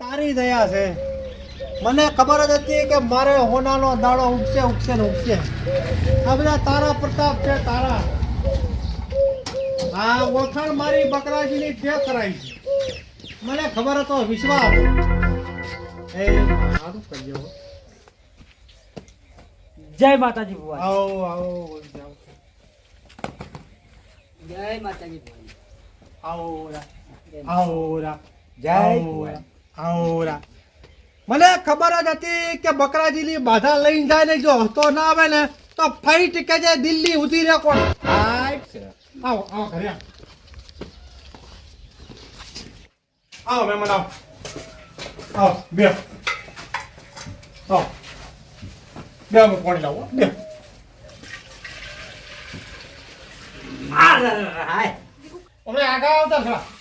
તારી દયા છે. મને ખબર જ હતી કે મારે હોનાનો દાડો ઉગશે ઉગશે ને ઉગશે. આ બધા તારા પ્રતાપ છે તારા. આ ઓળખાણ મારી બકરાજીની તે કરાઈ છે. મને ખબર હતો વિશ્વાસ. એ સારું કરજો જય માતાજી બુવા આવો આવો. જય માતાજી આવો રા. આવો રા. જય આવો રા આવો મને ખબર જ હતી કે બકરાજીની બાધા લઈને જાય ને જો હસતો ના આવે ને તો ફાઈટ કે જે દિલ્હી ઉધી રે કોણ? આવો આવો ઘરે આવો. મહેમાન આવો. આવો બે આવો. બે અમે પાણી લાવો બે અમે આગળ આવતા ખરા.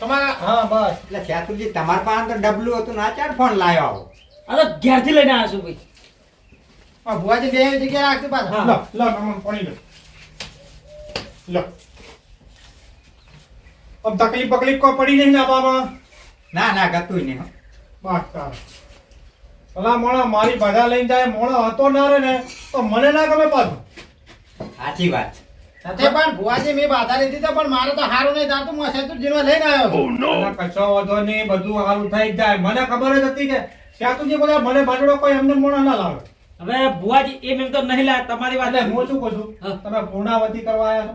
તમારા હા બસ. એટલે શેતુજી તમારા પાસે તો ડબલું હતું. ના ચાર ફોન લાવ્યો આવો. ઘેરથી લઈને આવ્યો છું ભાઈ. હા ભુવાજી બે જગ્યાએ રાખજો પાછા. હા. લો લો પાણી લો. લો. આમ તકલીફ બકલીફ કોઈ પડી નહીં ને આવામાં ના ના ગતું નહીં. બસ તાર ભલા મોણા મારી બધા લઈને જાય મોણો હતો ના રે ને તો મને ના ગમે પાછું. સાચી વાત સાથે પણ ભુવાજી મેં બાધા લીધી તો પણ મારે તો હારું નહીં દાતું હું શેતુજીને લઈને આવ્યો છું. અને કશો વધો નહીં બધું હારું થઈ જાય. મને ખબર જ હતી કે શ્યાતુજી બોલે મને બાજડો કોઈ એમને મોણા ના લાવે. હવે ભુવાજી એ મેં તો નહીં લાવે. તમારી વાત હું શું કહું છું? તમે પૂર્ણાવતી કરવા આવ્યા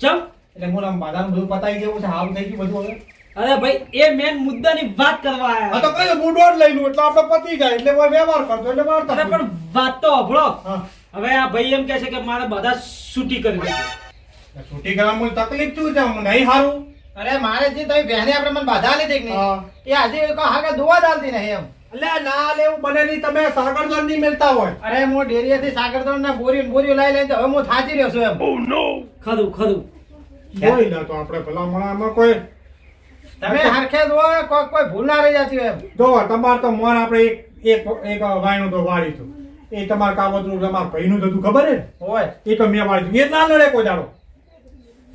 છો? ચમ? એટલે હું આમ બાધાનું બધું પતાઈ જેવું છે હારું થઈ ગયું બધું હવે? અરે ભાઈ એ મેન મુદ્દાની વાત કરવા આવ્યા તો કઈ બુડો લઈ લઉં એટલે આપણે પતી જાય એટલે વ્યવહાર કરતો એટલે વાર પણ વાત તો અભળો હા. હવે આ ભાઈ એમ કહે છે કે મારે બધા છૂટી કરી દે છૂટી કરવામાં તકલીફ શું છે? હું નહીં હારું. અરે મારે જે તમે બહેને આપણે મને બાધા લીધી કે નહીં એ આજે કહો હા કે દુવા ચાલતી નહીં એમ. એટલે ના લેવું બને નહીં. તમે સાગરદોન નહીં મળતા હોય. અરે હું ડેરીએથી સાગરદોન ના બોરી બોરી બોરીઓ લઈ લઈને તો હવે હું થાચી રહ્યો છું એમ. ખરું ખરું. જોઈ લે તો આપણે ભલા મણામાં કોઈ તમે હરખે દો કોઈ કોઈ ભૂલ ના રહી જતી એમ. જો તમારે તો મોન આપણે એક એક એક વાયણું તો વાળી એ તમારે કાવતરું તમારા ભાઈનું થતું ખબર હે? હોય. એ તો મેં વાળી એ ના લડે કોઈ દાડો.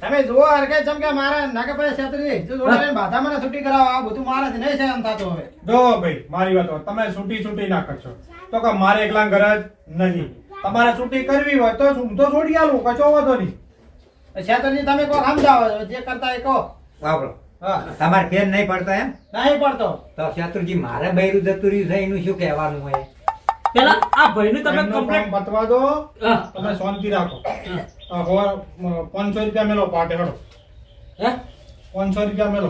તમે જુઓ અરકે જેમ કે મારા નાકે પાસે છેતરી. જો જોડે લઈને બાધા મને છૂટી કરાવો આ બધું મારાથી નહીં છે એમ થતું હવે. જો ભાઈ મારી વાત. તમે છૂટી છૂટી ના કરશો. તો કે મારે એકલા ઘર જ નહીં. તમારે છૂટી કરવી હોય તો હું તો છોડી આલું કશો વાંધો નહીં. છેતરજી તમે કોઈ સમજાવો જે કરતા એ કહો. હા. તમારે ફેર નહીં પડતો એમ? નહીં પડતો. તો શેતુજી મારે બૈરું જતું રહ્યું છે એનું શું કહેવાનું હોય? પેલા આ ભાઈનું તમે કમ્પ્લેટ બતવા દો. તમે શાંતિ રાખો. પાંચસો રૂપિયા મેલો પાટે હડો. હે? પાંચસો રૂપિયા મેલો.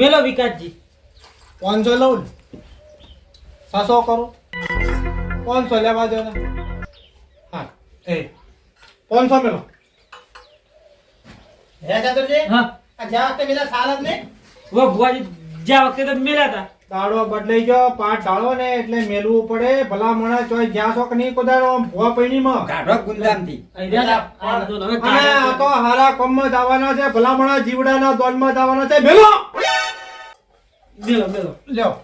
મેલો વિકાસજી. પાંચસો લઉં ને. સાસો કરો. પાંચસો લેવા દો ને. હા એ પાંચસો મેલો. હે ચાતુરજી હા. આ જ્યાં વખતે મેલા સાલ જ નહીં વો ભુવાજી જ્યાં વખતે તો મેલ્યા હતા. દાડો બદલાઈ ગયો પાઠ ડાળો ને એટલે મેલવું પડે. ભલા મણા ચોય જ્યાં શોખ નહીં કોદાડો કાઢો રહ્યા આ બધું હવે અને આ તો હારા કોમમાં જવાના છે ભલા મણા જીવડાના દોલમાં જવાના છે. મેલો! મેલો મેલો. લ્યો.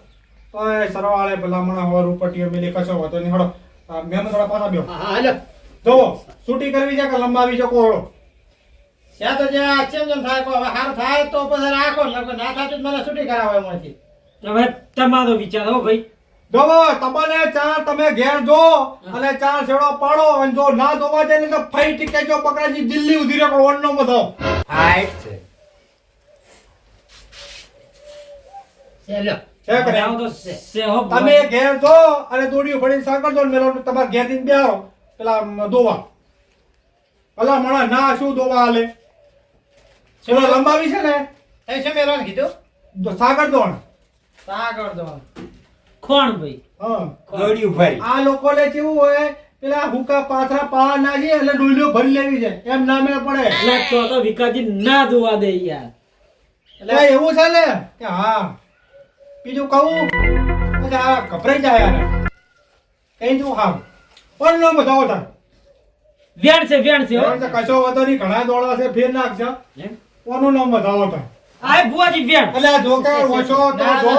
ઓય સરવાળે ભલા મણા હોર ઉપટીઓ મેલે કશો વાતો નહીં. હડો આ મેમ થોડા પાછા બેહો. હા હા લ્યો જોવો છૂટી કરવી છે કે લંબાવી છે કોળો ત્યાં તો જ્યાં જેમ થાય હવે હાર થાય તો પછી રાખો ના થાય તો મને છૂટી કરાવો એમાંથી. હવે તમારો વિચાર હો ભાઈ. જોવો તમને ચાર તમે ઘેર જો અને ચાર છેડો પાડો અને જો ના ધોવા જાય તો ફઈ ટીકે જો પકડાજી દિલ્હી ઉધી રે ઓનનો બધો હાઈટ છે? તો તમે ઘેર જો અને દોડીઓ ફરીને સાકર જો ને મેલો તમારે ઘેરથી બેહો પેલા દોવા. ભલા મણા ના શું દોવા હાલે? પેલો લંબાવી છે ને? એ છે મેળવાનું કીધું? તો સાગર દોણ સાગર દો. કોણ ભાઈ. હા. દોડ્યું ફરી આ લોકોને કેવું હોય પેલા હુકા પાથરા પા નાખી એટલે ડોલીઓ ભરી લેવી છે. એમ ના મેળ પડે. એટલે તો તો ના દોવા દે યાર. એટલે એવું છે ને કે હા. બીજું કહું કે આ ગભરાઈ જાય યાર કઈ તું હા. પણ નો બતાવો તાર. વેણ છે વેણ છે. કશો વાંધો નહીં ઘણા દોડા છે ફેર નાખશે? કોનું નામ બતાવો તાર. આ ભુવાજી વેણ એટલે આ જોકા ઓછો તો ના, જો.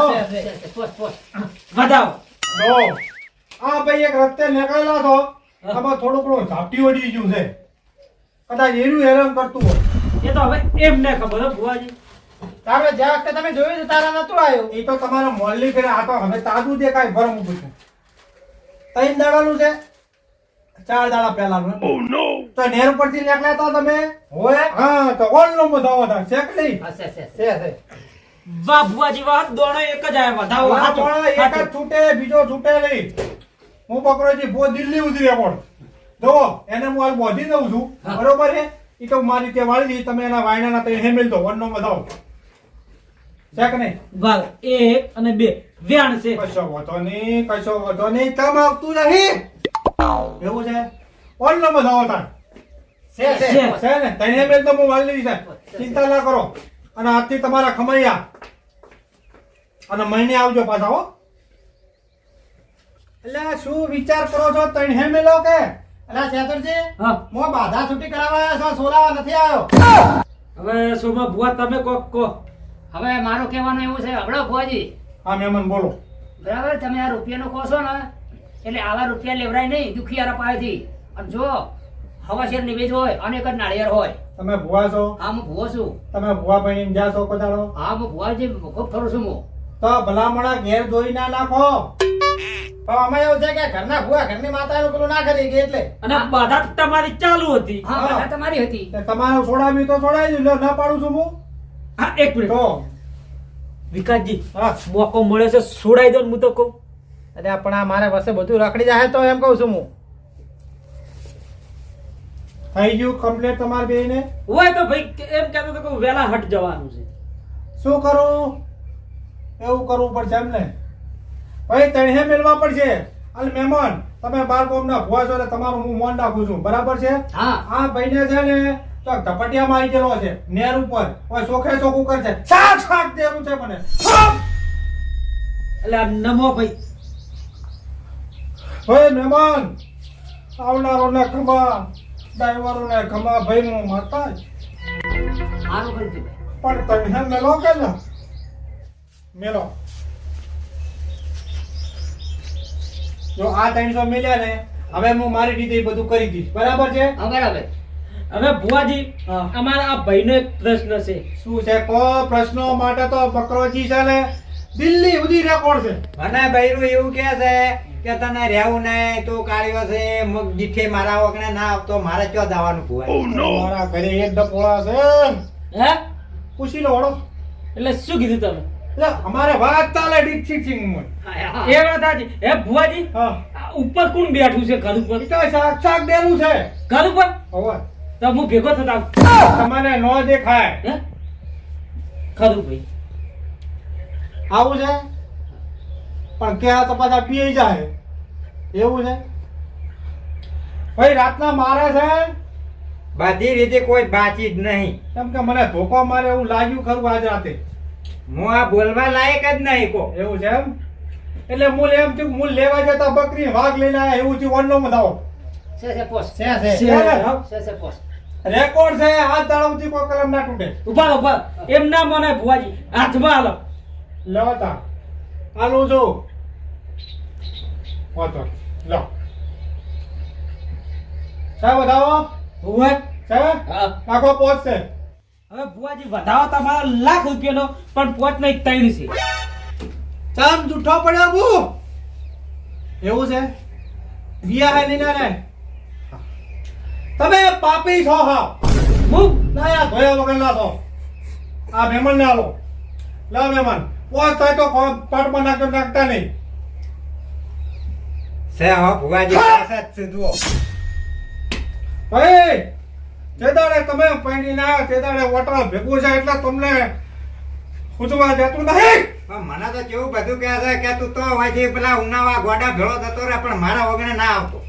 ના. વધાવો. જો. આ ભાઈ એક રસ્તે નીકળેલા છો. આમાં થોડું ઘણું ઝાપટી વળી ગયું છે. કદાચ એનું હેરાન કરતું હોય. એ તો હવે એમને ખબર હો ભુવાજી. તારે જે વખતે તમે જોયું છે તારા નતું આવ્યો. એ તો તમારા મોલ્લી ફેરે આ તો હવે તાજું દેખાય ભરમ ઉભું છું. ત્રણ દાડાનું છે. ચાર દાડા પહેલાનું તો નેર પરથી નીકળ્યા હતા તમે? હોય? હા તો ઓનલો બધાવો હતા શેક છે, છે, છે. છે છે વાહ ભુવાજી વાહ. દોણો એક જ આયા વધાવો વાહ દોણો એક જ છૂટે બીજો છૂટે નહીં. હું બકરોજી બહુ દિલ્હી ઉતરી રેકોર્ડ જો એને હું હાલ બોધી દઉં છું. બરોબર છે? એ તો મારી રીતે વાળી તમે એના વાયણાના તો હેમેલ દો. વનનો બધાવો શેક નહીં? વાહ એક અને બે. વ્યાણ છે. કશો વધો નહીં કશો વધો નહીં. કામ આવતું નહીં. એવું છે? ઓનલો બધાવો તાર છે છે. ને? તને બેન તો હું વાળી લીધી છે. ચિંતા ના કરો. અને આજથી તમારા ખમૈયા અને મહિને આવજો પાછા હો. એટલે શું વિચાર કરો છો? તને હે મેલો કે? અલા શેતરજી હા. મો બાધા છૂટી કરાવવા છો? સોલાવા નથી આવ્યો. હવે સોમા ભુવા તમે કોક કો હવે મારું કહેવાનું એવું છે હબળો ભુવાજી. હા મેમન બોલો. બરાબર? તમે આ રૂપિયાનું કહો છો ને એટલે આવા રૂપિયા લેવરાય નહીં દુખિયારા પાસેથી. અને જો હવાશેર નિવેજ હોય અને એક જ નાળિયેર હોય. તમે ભુવા છો? હા હું ભુવો છું. તમે ભુવા ભાઈ ને છો કદાડો હા હું ભુવાજી ખૂબ ફરું છું હું. તો ભલામણા ઘેર ધોઈ ના નાખો. પણ અમે એવું છે કે ઘરના ભુવા ઘરની માતાનું પેલું ના કરી ગઈ એટલે. અને બાધા તમારી ચાલુ હતી. હા. તમારી હતી. તમારું છોડાવી તો છોડાવી લ્યો ના પાડું છું હું. હા એક મિનિટ. વિકાસજી હા. મોકો મળ્યો છે છોડાઈ દો ને હું તો કહું. અરે પણ આ મારા પાસે બધું રખડી જાય તો એમ કહું છું હું. થઈ ગયું કમ્પ્લેટ તમારે બેને હોય તો ભાઈ એમ કહેતો હતો કે વેલા હટ જવાનું છે. શું કરું? એવું કરવું પડશે એમને. ભાઈ તણે મેળવા પડશે. અલ મહેમાન તમે બાર ના ભુવા છો એટલે તમારું હું મોન રાખું છું. બરાબર છે? હા. આ ભાઈને છે ને તો ધપટિયા મારી ગયેલો છે નેર ઉપર. ઓય સોખે સોખું કરશે શાક શાક દેવું છે મને. એટલે આ નમો ભાઈ ભાઈ મહેમાન આવનારોને ખમા ડ્રાઈવરોને ખમા ભાઈ હું માતા પણ તમે મેલો કે ના? મેલો. જો આ ત્રણસો મેલ્યા ને હવે હું મારી રીતે બધું કરી દઈશ. બરાબર છે? હા બરાબર. હવે ભુવાજી અમારા આ ભાઈનો એક પ્રશ્ન છે. શું છે? કો પ્રશ્નો માટે તો બકરોજી છે ને દિલ્હી સુધી રેકોર્ડ છે. મને બૈરું એવું કે છે કે તને રહેવું નહીં તું કાળી છે મગ જીઠે મારા વગણે ના આવતો મારે ક્યાં દાવાનું ભુવા મારા ઘરે એક ડપોળા છે. હે? પૂછી લો ઓળો એટલે શું કીધું તમે? એટલે અમારે વાત ચાલે ડીક છીક છીકમાં. એ વાત સાચી. હે ભુવાજી? હા. ઉપર કોણ બેઠું છે ઘર ઉપર? તો શાક દેલું છે. ઘર ઉપર? હવે. તો હું ભેગો થતા. તમને ન દેખાય. હે? ખરું ભાઈ આવું છે? પણ ક્યાં તો પાછા પી જાય. એવું છે? ભાઈ રાતના મારે છે? બધી રીતે કોઈ બાચી જ નહીં. કેમ કે મને ધોકો મારે એવું લાગ્યું ખરું આજ રાતે. હું આ બોલવા લાયક જ નહીં કો એવું છે એમ? એટલે મૂળ એમ થયું મૂળ લેવા જતા બકરી વાઘ લઈને આવ્યા એવું થયું વનનો મધાવો છે છે પોસ્ટ છે છે. છે. છે ને? છે છે પોસ્ટ રેકોર્ડ છે હાથ દાડાવતી કોઈ કલમ ના તૂટે. ઊભા ઊભા એમ ના મને ભુવાજી. હાથમાં હાલો. લો તા. આલું છું. વાંધો લો. સાહેબ બતાવો ભુવા સાહેબ? આખો પોચ છે. હવે ભુવાજી વધાવો તમારો લાખ રૂપિયાનો પણ પોચ નહીં ત્રણ છે. ચામ જૂઠો પડ્યો બુ એવું છે? વિયા હે નીના ને? તમે પાપી છો હા. હું? ના યાર ધોયા વગર ના છો. આ મહેમાન ને આલો. લા મહેમાન પોચ થાય તો કો- પાટમાં નાખતો નાખતા નહીં. છે હો ભુવાજી પાછા જ છે ભાઈ જે દાડે તમે પૈણી ના તે દાડે વટાળ ભેગું છે એટલે તમને ખૂંચવા દેતું નહીં મને તો કેવું બધું કહે છે કે તું તો હોયથી પેલા ઉનાવા ગોડા ભેળો થતો રહે પણ મારા વગર ના આવતો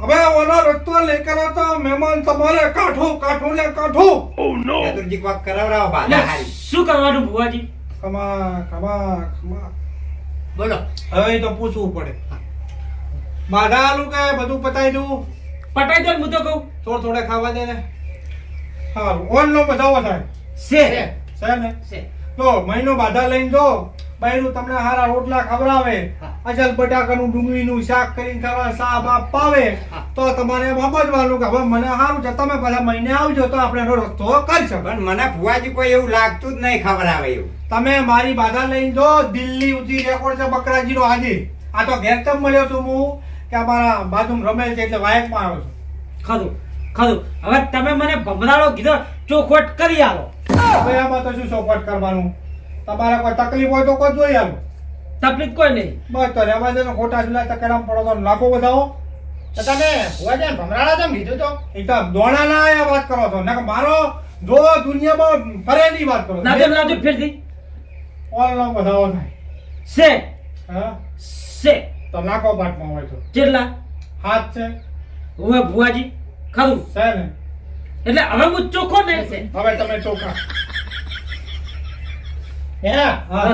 હવે ઓનો રસ્તો લઈ કરો તો મહેમાન તમારે કાઠું કાઠું ને કાઠું ચતુરજી કોક કરાવડાવો એટલે શું કરવાનું ભુવાજી? કમા ખમા ખમા બોલો。હવે તો પૂછવું પડે. બાધા આલું કે બધું પતાઈ દઉં? પટાઈ દો ને હું તો કહું. થોડે થોડે ખાવા દે ને. સારું ઓનનો બધાવો થાય. છે. છે ને? છે. તો મહિનો બાધા લઈને જો બૈરું તમને હારા રોટલા ખવડાવે. હા. અચલ બટાકાનું ડુંગળીનું શાક કરીને ખાવા સા બાપ પાવે. તો તમારે સમજવાનું કે હવે મને સારું છે તમે પાછા મહિને આવજો તો આપણે એનો રસ્તો કરી પણ મને ભુવાજી કોઈ એવું લાગતું જ નહીં ખવડાવે આવે એવું. તમે મારી બાધા લઈને જો દિલ્હી ઉધી રેકોર્ડ છે બકરાજીનો આજે. આ તો ઘેર મળ્યો છું હું. કે અમારા બાજુમાં રમેલ છે એટલે વાયકમાં આવે છે. ખરું ખરું. હવે તમે મને ભમરાડો કીધો ચોખવટ કરી આવો હવે આમાં તો શું ચોખવટ કરવાનું? તમારે કોઈ તકલીફ હોય તો કોઈ જોઈ આવો તકલીફ કોઈ નહીં. બસ તો રહેવા દે ને ખોટા જુલા તકેડામાં પડો તો લાખો વધાવો. તો તમે ભુવાજી ભમરાડા તમે કીધું તો? એકદમ દોણા ના આયા વાત કરો છો. ને મારો જો દુનિયામાં ફરેની વાત કરો નાજો નાજો ફેરથી. નો વધાવો થાય. સે. હા? છે તો લાખો પાટમાં હોય તો. કેટલા? હાથ છે. હવે ભુવાજી ખરું. છે ને? એટલે હવે હું ચોખ્ખો ને હવે તમે ચોખા. હે? હા.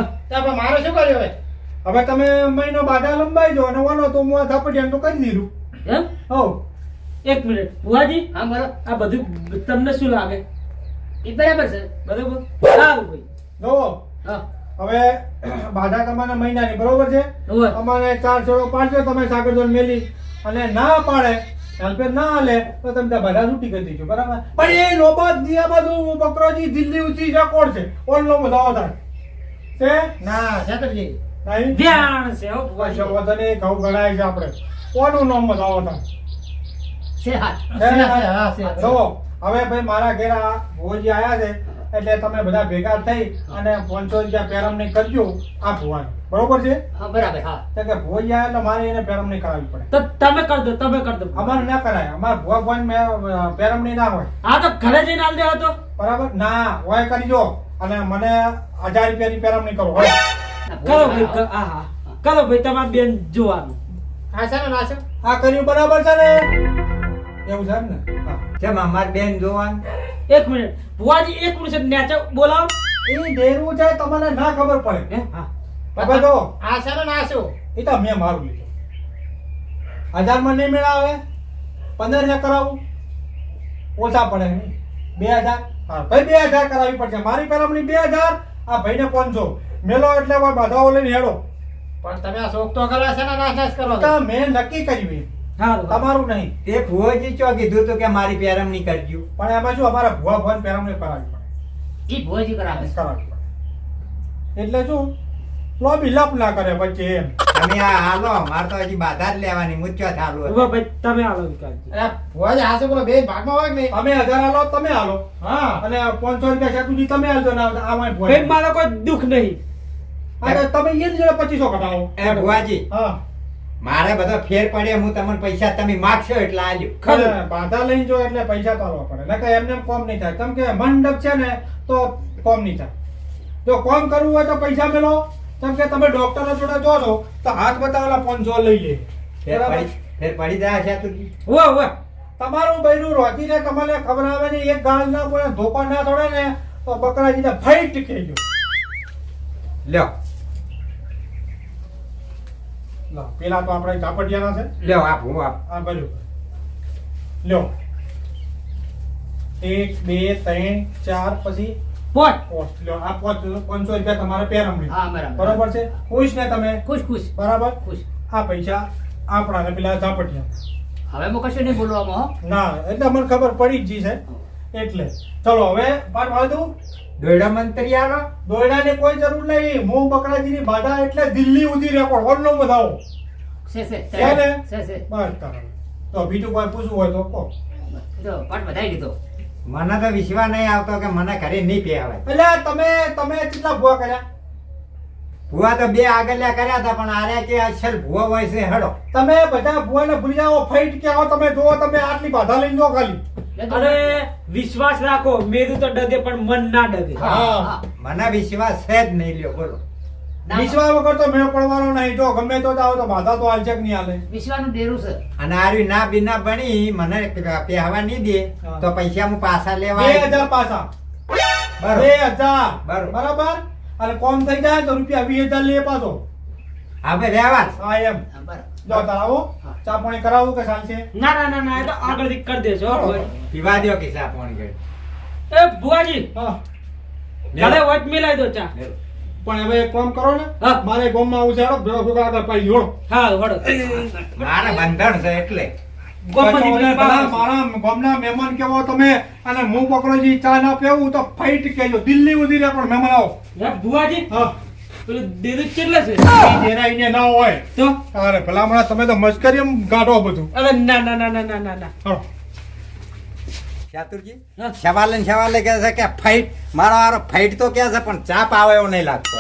મારે શું કર્યું હવે? હવે તમે મહિનો બાધા લંબાઈ જો અને તો હું આ તો કરી દીધું. એમ? હો. એક મિનિટ. ભુવાજી હા બોલો. આ બધું તમને શું લાગે? એ બરાબર છે. બરોબર? સારું ભાઈ. હા. હવે બાધા તમારે મહિનાની બરોબર છે? અમારે ચાર છોડો પાડજો તમે સાગરદોન મેલી. અને ના પાડે હેલ્પેર ના હાલે તો તમે ત્યાં બધા છૂટી કરી દેજો બરાબર? પણ એ નોબત દિયા બધું બકરોજી દિલ્હી ઉચી જા કોણ છે? ઓનલો બધાઓ થાય છે? ના છેતરજી નહીં? ધ્યાન છે ઓ વધારે ઘઉં ગણાય છે આપણે. કોનું નામ બધાઓ થાય છે હા છે હા, છે. જુઓ, હવે ભાઈ મારા ઘેર આ ભુવોજી આયા છે. એટલે તમે બધા ભેગા થઈ અને પાંચસો રૂપિયા પેરમણી કરજો આ ભુવાન. બરોબર છે? હા બરાબર હા. તો કે ભુવોજી એટલે મારે એને પેરમણી કરાવવી પડે. તો તમે કર દો તમે કર દો. અમારે ના કરાય. અમારે ભુવા ભુવાન પેરમણી ના હોય. હા તો ઘરે જઈને આલ દેવા તો. બરાબર? ના હોય કરજો. અને મને હજાર રૂપિયાની પેરમણી કરો હોય. ના, કરો ભાઈ હા, હા. કરો ભાઈ તમારી બેન જોવાનું. હા છે ને ના છે. આ કર્યું બરાબર છે ને? એવું છે એમ ને હા. જેમ અમાર બેન જોવાનું? એક મિનિટ. ભુવાજી એક મિનિટ નેચે બોલાવો. એ ડેરું છે તમને ના ખબર પડે. હે? હા. હવે જો આ છે ને શું એ તો મેં મારું લીધું. હજારમાં નહીં મેળાવે? પંદર હજાર કરાવું? ઓછા પડે નહીં. બે હજાર? હા ભાઈ બે હજાર કરાવવી પડશે. મારી પેરામણી બે હજાર આ ભાઈને પાંચસો. મેલો એટલે બાધાઓ લઈને હેડો. પણ તમે આ શોખ તો કરવા છે ને નાશ નાશ કરો તો મેં નક્કી કર્યું તમારું નહીં. તે ભુવાજી ચો કીધું તું કે મારી પેરમણી કરજો. પણ એમાં શું અમારા ભુવા ભવન પેરમણી કરાવી પડે. એ ભુવાજી કરાવે કરાવી પડે. એટલે શું? લોબી લપ ના કરે વચ્ચે એમ. તમે આ હાલો મારે તો હજી બાધા જ લેવાની મુચ્ચો થાલું હવે ભાઈ તમે હાલો અરે ભુવાજી આ બોલો બે ભાગમાં હોય નહીં? તમે હજાર હાલો તમે હાલો. હા. અને પાંચસો રૂપિયા સેતુજી તમે હાલજો ના આમાં ભાઈ ભુવા મારો કોઈ દુઃખ નહીં. અરે તમે એની જોડે પચીસો કઢાવો. એ ભુવાજી હા. મારે બધો ફેર પડે હું તમને પૈસા તમે માગશો એટલે આલ્યો. ખરું. બાધા લઈને જો એટલે પૈસા તો આલવા પડે. નકર એમને કોમ નહીં થાય. કેમ કે મંડપ છે ને તો કોમ નહીં થાય. જો કોમ કરવું હોય તો પૈસા મેલો કેમ કે તમે ડોક્ટર જોડે જો છો તો હાથ બતાવેલા પાંચસો લઈ લે. ફેર? પડી ફેર પડી જાય છે તું વાહ વાહ તમારું બૈરું રોજીને તમને ખબર આવે ને એક ગાળ ના પડે ધોપા ના થોડે ને તો બકરાજીને ફાઈટ ગયો. લ્યો. લા, પેલા તો આપણે કાપડિયાના છે. લ્યો આપ હું આપ. આ બાજુ લ્યો. એક બે ત્રણ ચાર પછી પોટ પોસ્ટ લ્યો આ પોચ પાંચસો રૂપિયા તમારે પેરમણી હા બરાબર. બરોબર છે? ખુશ ને તમે? ખુશ ખુશ. બરાબર? ખુશ. આ પૈસા આપણા ને પેલા ઝાપટિયા. હવે હું કશું નહીં બોલવામાં હો. ના એટલે મને ખબર પડી જ જી છે. એટલે ચલો હવે પાર મારું દોયડા મંત્રી આલો. દોયડાની કોઈ જરૂર નહીં. હું બકરાજીની બાધા એટલે દિલ્હી ઉધી રેકોર્ડ. ઓનલો બધાવો છે છે છે ને? છે છે. બસ તો બીજું કોઈ પૂછવું હોય તો કહો. તો પાટ વધારી દીધો. મને તો વિશ્વાસ નહીં આવતો કે મને ઘરે નહીં પહેવાય એટલે તમે તમે કેટલા ભૂવા કર્યા? ભુવા તો બે આગળ્યા કર્યા હતા પણ આર્યા કે અસલ ભુવા હોય છે હડો. તમે બધા ભૂવાને ભૂલી જાઓ ફાઈટ કે આવો તમે જોવો તમે આટલી બાધા લઈને જો ખાલી. અરે વિશ્વાસ રાખો મેરું તો ડગે પણ મન ના ડગે. મને વિશ્વાસ છે જ નહીં લ્યો બોલો. ના, વિશ્વાસ વગર તો મેળ પડવાનો નહીં જો ગમે તો જાઓ તો બાધા તો હાલશે કે નહીં હાલે? વિશ્વાનું ડેરું છે. અને આર્યું ના બિના બની મને પહેવા નહીં દે તો પૈસા હું પાછા લેવા બે હજાર પાછા. બરોબર. બે હજાર. બરોબર. અને કોમ થઈ જાય તો રૂપિયા વીસ હજાર લે પાછો. હવે રહેવા. હા એમ. બરાબર. જો આવો. ચા પાણી કરાવું કે ચાલશે? ના ના ના ના એ તો આગળથી કરી દેજો હો પીવા દો કે ચા પાણી કરી. એ ભુવાજી હા. ઘરે વચ મિલાઈ દો ચા. પણ હવે એક કામ કરો ને. મારે ગામમાં આવું છે ભેળો ભેગા આગળ પાઈ જોડો. હા વડો મારે બંધણ છે એટલે. મારા ગામના મહેમાન કેવો તમે અને હું પકડો ચા ના પીવું તો ફાઈટ કેજો દિલ્હી ઉધી રે પણ મહેમાન આવો. હે, ભુવાજી? હા. કેટલા છે જેના ના હોય તો અરે ભલામણા તમે તો મશ્કરી એમ બધું અરે ના ના ના ના ના ના ના. ચાતુરજી. સવાલે સવાલે કહે છે કે ફાઇટ મારો હારો ફાઇટ તો કહે છે પણ ચાપ આવે એવો નહીં લાગતો.